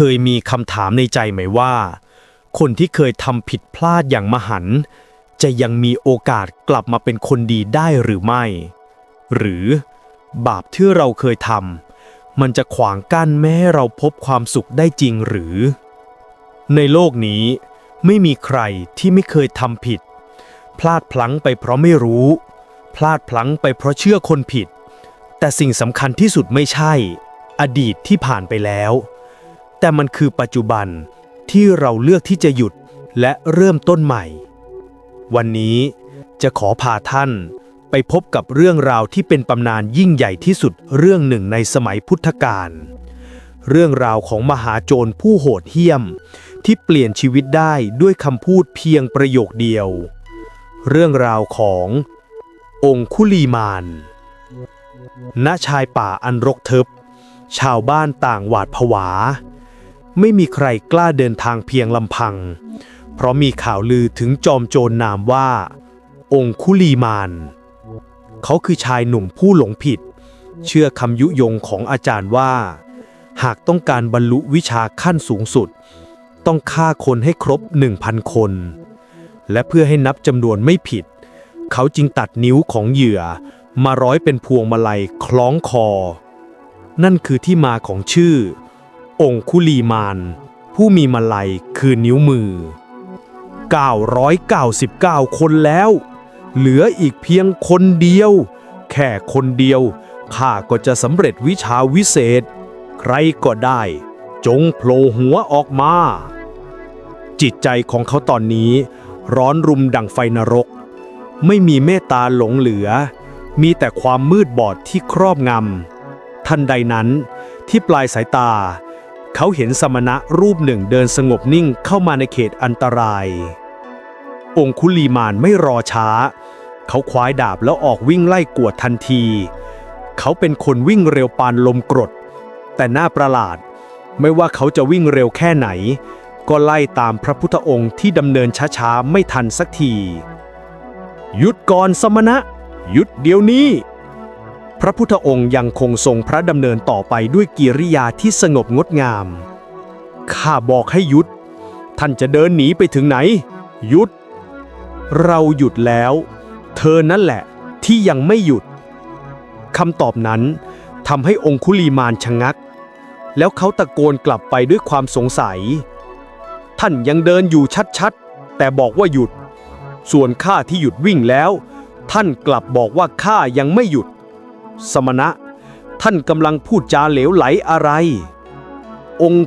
คยมีคำถามในใจไหมว่า คนที่เคยทำผิดพลาดอย่างมหัน จะยังมีโอกาสกลับมาเป็นคนดีได้หรือไม่ หรือบาปที่เราเคยทำมันจะขวางกั้นไม่ให้เราพบความสุขได้จริงหรือ ในโลกนี้ไม่มีใครที่ไม่เคยทำผิด พลาดพลั้งไปเพราะไม่รู้ พลาดพลั้งไปเพราะเชื่อคนผิด แต่สิ่งสำคัญที่สุดไม่ใช่ อดีตที่ผ่านไปแล้ว แต่มันคือปัจจุบันที่เราเลือกที่จะหยุดและเริ่มต้นใหม่ วันนี้จะขอพาท่านไปพบกับเรื่องราวที่เป็นตำนานยิ่งใหญ่ที่สุดเรื่องหนึ่งในสมัยพุทธกาล เรื่องราวของมหาโจรผู้โหดเหี้ยม ที่เปลี่ยนชีวิตได้ด้วยคำพูดเพียงประโยคเดียว เรื่องราวขององคุลีมาน ณ ชายป่าอันรกทึบ ชาวบ้านต่างหวาดผวา ไม่มีใครกล้าเดินทางเพียงลำพัง เพราะมีข่าวลือถึงจอมโจรนามว่า องคุลีมาน เขาคือชายหนุ่มผู้หลงผิด เชื่อคำยุยงของอาจารย์ว่า หากต้องการบรรลุวิชาขั้นสูงสุด ต้องฆ่าคนให้ครบ 1,000 คน และเพื่อให้นับจำนวนไม่ผิด เขาจึงตัดนิ้วของเหยื่อมาร้อยเป็นพวงมาลัยคล้องคอ นั่นคือที่มาของชื่อ องคุลีมาน ผู้มีมาลัยคือนิ้วมือ 999 คนแล้ว เหลืออีกเพียงคนเดียว แค่คนเดียวข้าก็จะสำเร็จวิชาวิเศษ ใครก็ได้ จงโผล่หัวออกมา จิตใจของเขาตอนนี้ร้อนรุมดังไฟนรก ไม่มีเมตตาหลงเหลือ มีแต่ความมืดบอดที่ครอบงำทันใดนั้นที่ปลายสายตา เขาเห็นสมณะรูปหนึ่งเดินสงบนิ่งเข้ามาในเขตอันตราย องคุลีมานไม่รอช้า เขาคว้ายดาบแล้วออกวิ่งไล่กวดทันที เขาเป็นคนวิ่งเร็วปานลมกรด แต่น่าประหลาด ไม่ว่าเขาจะวิ่งเร็วแค่ไหน ก็ไล่ตามพระพุทธองค์ที่ดำเนินช้าๆ ไม่ทันสักที หยุดก่อนสมณะ หยุดเดี๋ยวนี้ พระพุทธองค์ยังคงทรงพระดำเนินต่อไปด้วยกิริยาที่สงบงดงาม ข้าบอกให้หยุด ท่านจะเดินหนีไปถึงไหน หยุด เราหยุดแล้ว เธอนั่นแหละที่ยังไม่หยุดคำตอบนั้นทำให้องคุลีมานชะงัก แล้วเขาตะโกนกลับไปด้วยความสงสัย ท่านยังเดินอยู่ชัดๆ แต่บอกว่าหยุด ส่วนข้าที่หยุดวิ่งแล้ว ท่านกลับบอกว่าข้ายังไม่หยุด สมณะ ท่านกำลังพูดจาเหลวไหลอะไร องค์